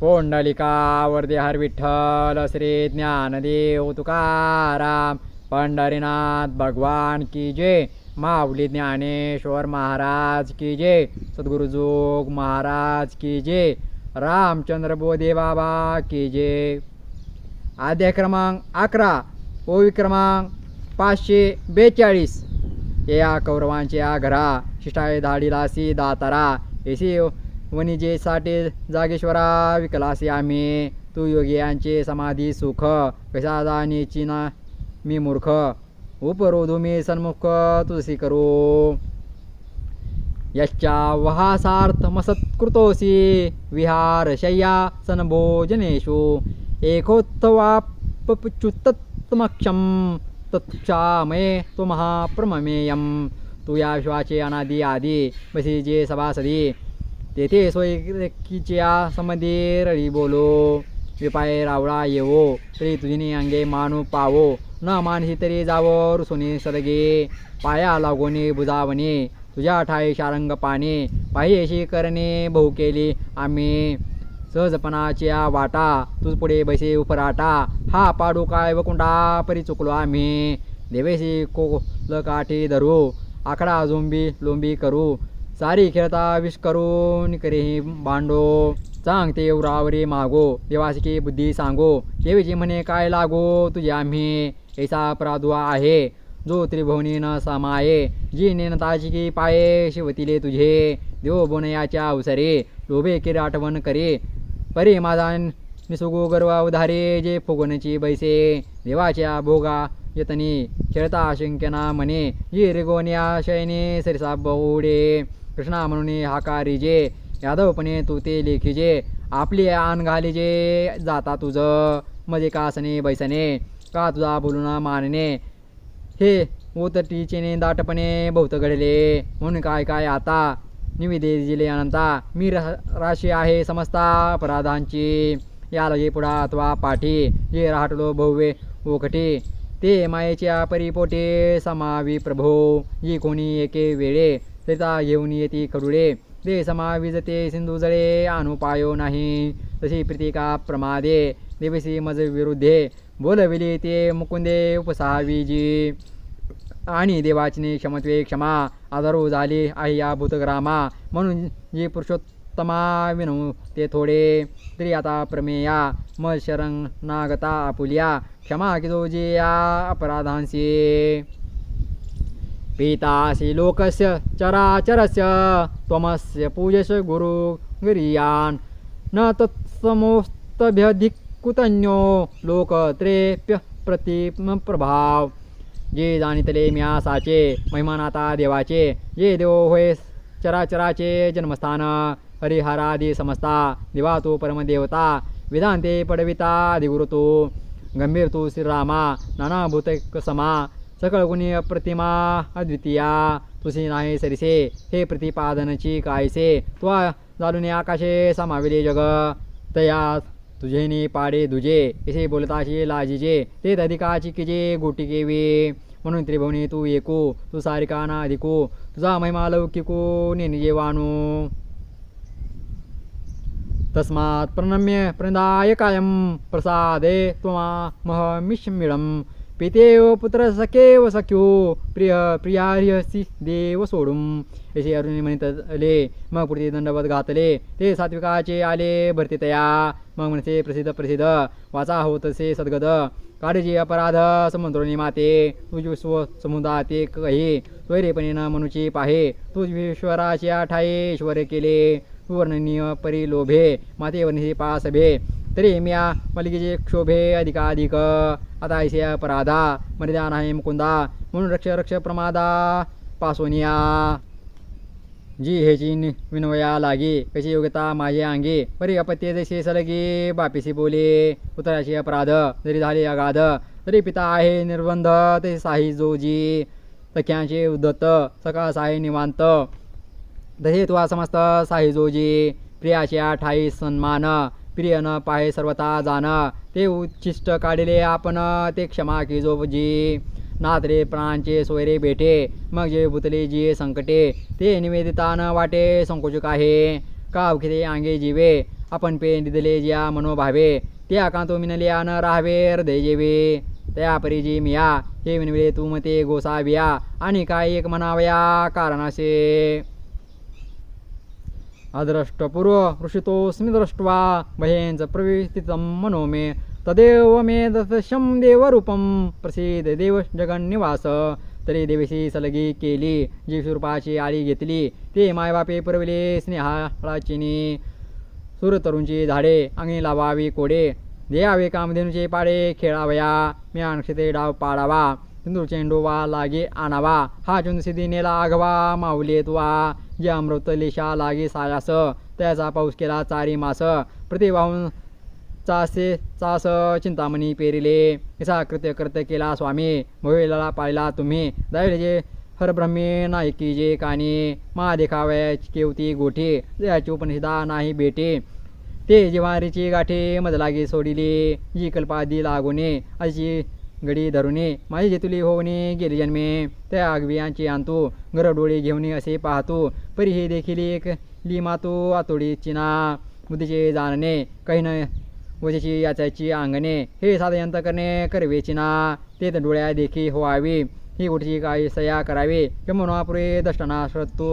पोंडलिका वरदे हर विठ्ठल श्री ज्ञानदेव तुकाराम पंढरीनाथ भगवान की जय माऊली ज्ञानेश्वर महाराज की जय सद्गुरुजोग महाराज की जय रामचंद्र बोधे बाबा की जय. आद्य क्रमांक अकरा ओवी क्रमांक पाचशे बेचाळीस. या कौरवांच्या घरा शिष्टाय धाडीलासी दातारा एसी वनिजे साठे जागेश्वरा विकलासी आम्ही. तू योगी यांचे समाधी सुख. कशा जाणीची ना मी मूर्ख. उपरोधू मी सन्मुख. तुझी करू. यश्चा वहासार्थ मसत्कृतोसी विहार शय्या सनभोजनेषु. एकोत्तवापच्युतत्मक्षं तत्क्षामये तु तू या विश्वाचे अनादि आदि. बसी जे सभासदी. तेथे सोयीच्या संबंधी रळी बोलो विपाय रावळा येवो तरी तुझी अंगे मानू पावो न मानसी तरी जावो रुसुनी सरगे पाया लागोने बुजावणे तुझ्या ठाई शारंग पाने अशी करणे बहु केली आम्ही. सहजपणाच्या वाटा तुझ पुढे बैसे उपराटा हा पाडू काय वकुंडा परी चुकलो आम्ही. देवेशी को काठी धरू आकडा झोंबी लोंबी करू सारी खेळता विष करून करेही बांडो। सांगते उरावरी मागो देवासिकी बुद्धी सांगो। देवीची म्हणे काय लागो तुझे आम्ही? ऐसा प्रादुआ आहे जो त्रिभुवनी न समाये। जी नेनताची की पाये शिवतिले तुझे। देव बोनयाच्या अवसरे लोभे किर आठवण करे। परी माझा निसुगो गर्व उधारे जे फुगवण्याची बैसे। देवाच्या भोगा यतनी खेळता शंक्यना म्हणे जी रिगोन्या शयने सरसा बहुडे। कृष्णा म्हणून हाकारी जे यादवपणे तू ते लेखीजे आपली आण घालीजे जाता तुझं मजे कासने बैसने का तुझा बोलून मानणे. हे ओतटीचेने दाटपणे बहुत घडले. म्हणून काय काय आता? निविदे दिले अनंता. मी राशी आहे समजता अपराधांची या लगे पुढा अथवा पाठी. जे राहटलो भव्य ओखटी. ते मायेच्या परिपोटे समावी प्रभो. जी कोणी एके वेळे त्याचा घेऊन येती खडुळे ते समाविजते सिंधू जळे अनुपायो नाही. तशी प्रीतिका प्रमादे? देवसी मज विरुद्धे. बोलविली ते मुकुंदे उपसावीजी. आणि देवाची क्षमत्वे क्षमा. आदरो झाली आहे या भूतग्रामा. म्हणून जी पुरुषोत्तमा विनू ते थोडे. तरी आता प्रमेया. मग शरणागता आपुल्या. क्षमा किदो जे या अपराधांशी. पितासि लोकस्य चराचरस्य त्वमस्य पूजस गुरु गिरियान्। न तत्समोस्तभ्यधिकुतन्यो लोकत्रेप्य प्रतिम प्रभाव जे जाणितले म्यासाचे महिमानाता देवाचे जे देव होय चराचराचे जन्मस्थान। हरिहरादी समस्ता दिवा तो परमदेवता वेदांते पडविता अधिगुरु तो गंभीर तो श्रीरामा नानाभूतकसमा समा सकळ गुणी अप्रतिमा अद्वितीया तुसी नाही सरिसे हे प्रतिपादनची कायसे. त्वा जालून आकाशे समाविले जग. तया तुझेनी पाडे दुजे इसे बोलताशी लाजीजे. ते अधिकाची किजे गोटी केवी. म्हणून त्रिभुवनी तू एकू तू सारिका ना अधिकू तुझा महिमा लौकिको निजे वाणू. तस्मात् प्रणम्य प्रणदाय कायम प्रसादे त्वमामहमिषमिळं पितेव पुत्र सखेव सख्यो प्रिय प्रियार्यसी देव सोडून असे अरुणी म्हणतले मग पुढे दंडवत घातले ते सात्विकाचे आले भरते तया. मग म्हणते प्रसिद्ध प्रसिद्ध. वाचा होतसे सद्गद. काळजी अपराध समुद्रोनी माते. तुझ स्व समुदा ते कही न मनुची पाहे. तुझ ईश्वराच्या ठाये ईश्वर केले. वर्णनीय परिलोभे. माते पासभे. तरी म्या मलिकेचे क्षोभे अधिकाधिक आता ऐसे अपराधा मर्यादा नाही मुकुंदा म्हणून रक्ष रक्ष प्रमादा पासोनिया. जी हेची विनवया लागे कशी योग्यता माझे अंगे बरी अपत्ये जसे सलगी बापीसी बोले उतराशी अपराध जरी झाले अगाध तरी पिता आहे निर्बंध ते साही जोजी सख्यांचे उद्धत सकाळ साहे निवांत. तसे तुवा समस्त साही जोजी प्रियाच्या ठाई सन्मान प्रिय न पाहे सर्वता जाण ते उच्चिष्ट काढले आपण ते क्षमा की जोजी नाथ रे प्राणांचे सोयरे भेटे मग जे भुतले जी संकटे ते निवेदितान वाटे संकोचक आहे. का अवखिते अंगे जीवे आपण पे दिले ज्या मनोभावे ते आकांतो मिनल्या न राहावे हृदय जेवे. त्या परिजी मिया हे विनविले तू मते गोसाविया आणि काय एक म्हणावया कारणासे. अद्रष्टपूर्व ऋषितोऽस्मि दृष्ट्वा भयेंच प्रविस्थितं मनो मे। तदेव मे दशम देवरूपं प्रसीद देव जगन्निवास। तरी देवीशी सलगी केली जी स्वरूपाची आळी घेतली ते मायबापे पुरविले स्नेहाळाचिनी सुरतरूंची झाडे अंगी लावावी कोडे। देयावे कामधेनूचे पाडे खेळावया मी अनक्षते डाव पाडावा सिंदूर चेंडू वा लागे आणावा हा सिद्धी नेला आघवा माऊली तुवा जे अमृतलेशा लागे सायास त्याचा पाऊस केला चारी मास. प्रतिभाहून चासे चास चिंतामणी पेरिले. असा कृत्य कृत्य केला स्वामी. भोवेला पाळला तुम्ही. दैल जे हरब्रह्मी नायकी जे कानी. मा देखाव्याची केवती गोठी. जयाची उपनिषदा नाही बेटे ते जिवारीची गाठी मजलागी सोडिली. जी कल्पादी लागुने अशी गडी धरुणे माझी जेतुली होऊने गेली जन्मे. त्या आगवियांची आणतो गरडोळे घेऊन असे पाहतो. परी हे देखील एक लिमातो आतोडी चिना. बुद्धीचे जाणणे काही न वजेची याचायची अंगणे हे साधयंत करणे करवे चिना. ते तर डोळ्या देखी व्हावी ही कुठची काही सया करावी. किंवा पुरे दष्टना श्रतो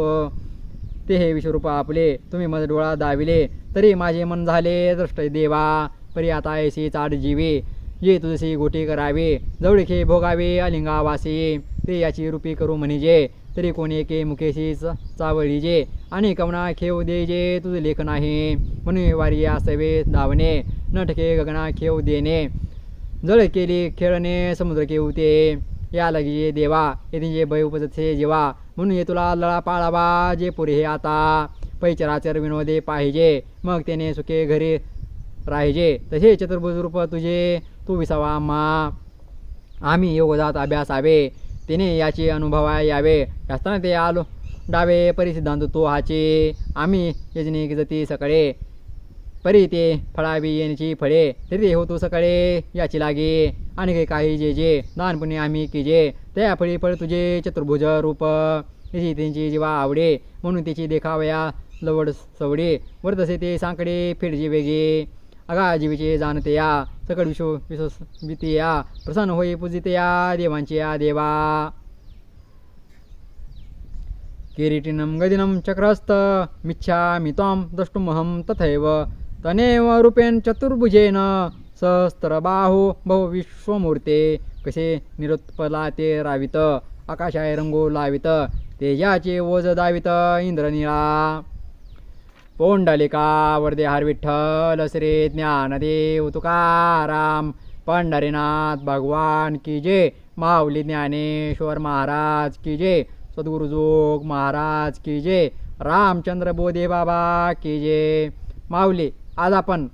ते हे विश्वरूप आपले. तुम्ही मज डोळा दाविले. तरी माझे मन झाले दृष्ट देवा. परी आता ऐशी चाड जीवे. ये तुझसे गोटी करावे जवळखे भोगावे अलिंगावासी ते याची रूपी करू म्हणजे तरी कोणी के मुकेशी च- चावळीजे आणि कवना खेव देजे तुझे लेख नाही. म्हणून वारी असावे धावणे नटके गगना खेव देणे. जळ केली खेळणे समुद्र केवते या लगी देवा येथे भय उपजते जेवा म्हणून हे तुला लळा पाळावा जे पुरे हे आता. पैचराचर विनोदे पाहिजे मग त्याने सुखे घरी राहिजे. तसे चतुर्भुज रूप तुझे तू विसावा मा. आम्ही योगदात अभ्यासावे. तिने याचे अनुभवा यावे. असताना ते आलो. डावे परिसिद्धांत तो हाचे. आम्ही यजनी जती सकाळे. परी ते फळावी येण्याची फळे. तरी होतो सकाळे याची लागे. आणि काही काही जे जे. लहानपणी आम्ही की जे त्या फळी फळ तुझे चतुर्भुज रूप. तिची त्यांची जीवा आवडे. म्हणून त्याची देखावया लवड सवडे. वर तसे ते सांकडे फिरजी वेगे. अगा जीवीचे जाणते या. सकळ विश्व विश्वस्मिती या प्रसन्न होई पूजिते या देवांचे या देवा। किरीटिनं गदिनं चक्रस्त मिच्छामि त्वां द्रष्टुमहं तथैव। तनेव रूपेण चतुर्भुजेन सहस्त्रबाहो बहुविश्वमूर्ते कसे निरुत्पलाते रावित आकाशाय रंगो लावित तेजाचे ओज दावित इंद्रनिळा पोंडलिका वरदे हर विठ्ठल श्री ज्ञानदेव तुकाराम पंढरीनाथ भगवान की जय माऊली ज्ञानेश्वर महाराज की जय सद्गुरुजोग महाराज की जय रामचंद्र बोधे बाबा की जय. माऊली आज आपण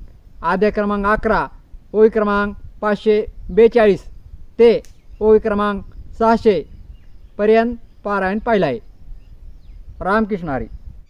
आद्य क्रमांक अकरा ओवी क्रमांक पाचशे बेचाळीस ते ओवी क्रमांक सहाशे पर्यंत पारायण पाहिला आहे. रामकृष्ण हरी.